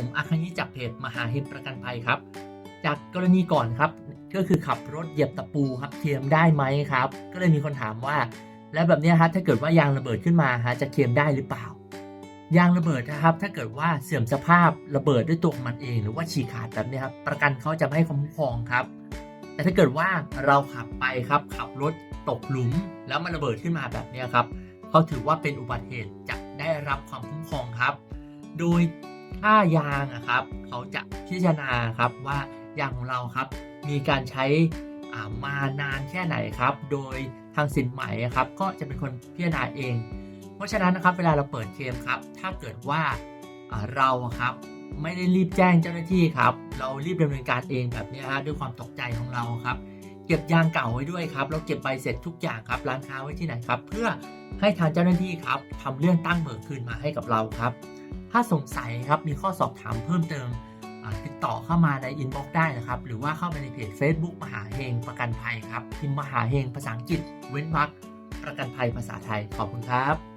ผมอาคานิจากเพจมหาเฮงประกันภัยครับ จากกรณีก่อนครับ ก็คือขับรถเหยียบตะปูครับเคลมได้ไหมครับ ก็เลยมีคนถามว่า แล้วแบบนี้ยฮะถ้าเกิดว่ายางระเบิดขึ้นมาฮะจะเคลมได้หรือเปล่า ยางระเบิดนะครับ ถ้าเกิดว่าเสื่อมสภาพระเบิดด้วยตัวของมันเอง หรือว่าฉีกขาดแบบนี้ครับประกันเขาจะไม่ให้คุ้มครองครับ แต่ถ้าเกิดว่าเราขับไปครับขับรถตกหลุม แล้วมันระเบิดขึ้นมาแบบนี้ครับเขาถือว่าเป็นอุบัติเหตุจะได้รับความคุ้มครองครับ โดย ค่ายางอะครับเขาจะพิจารณาครับว่ายางของเราครับ มีการใช้มานานแค่ไหนครับ โดยทางสินไหมครับ ก็จะเป็นคนพิจารณาเอง เพราะฉะนั้นนะครับเวลาเราเปิดเคมครับ ถ้าเกิดว่าเราครับไม่ได้รีบแจ้งเจ้าหน้าที่ครับ เรารีบดำเนินการเองแบบนี้ฮะด้วยความตกใจของเราครับ เก็บยางเก่าไว้ด้วยครับแล้วเก็บใบเสร็จทุกอย่างครับร้านค้าไว้ที่ไหนครับ เพื่อให้ทางเจ้าหน้าที่ครับทำเรื่องตั้งเบิกคืนมาให้กับเราครับ ถ้าสงสัยครับมีข้อสอบถามเพิ่มเติมติดต่อเข้ามาในอินบ็อกซ์ได้นะครับ หรือว่าเข้าไปในเพจ Facebook มหาเฮงประกันภัยครับพิมพ์มหาเฮงภาษาอังกฤษเว้นวรรคประกันภัยภาษาไทยขอบคุณครับ